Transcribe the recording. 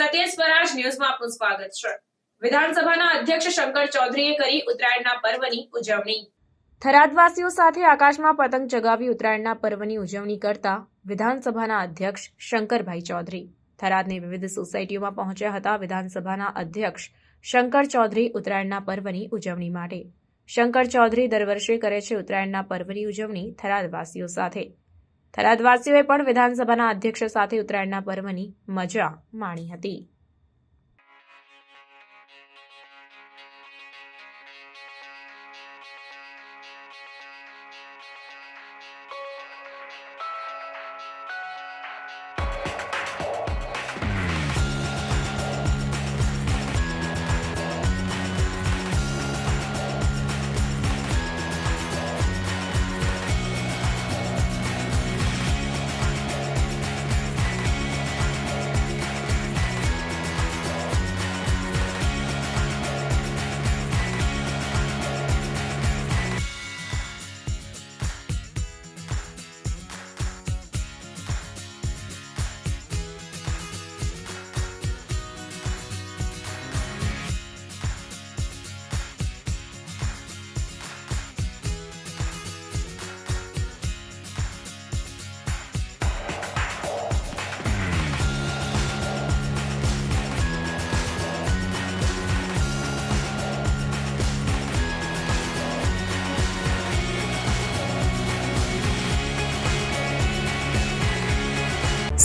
સ્વરાજ ન્યૂઝમાં આપનું સ્વાગત છે. વિધાનસભાના અધ્યક્ષ શંકર ચૌધરીએ કરી ઉત્તરાયણના પર્વની ઉજવણી. થરાદવાસીઓ સાથે આકાશમાં પતંગ ચગાવી ઉત્તરાયણના પર્વની ઉજવણી કરતા વિધાનસભાના અધ્યક્ષ શંકરભાઈ ચૌધરી. થરાદની વિવિધ સોસાયટીઓમાં પહોંચ્યા હતા વિધાનસભાના અધ્યક્ષ શંકર ચૌધરી ઉત્તરાયણના પર્વની ઉજવણી માટે. શંકર ચૌધરી દર વર્ષે કરે છે ઉત્તરાયણના પર્વની ઉજવણી થરાદવાસીઓ સાથે. થરાદવાસીઓએ પણ વિધાનસભાના અધ્યક્ષ સાથે ઉત્તરાયણના પર્વની મજા માણી હતી.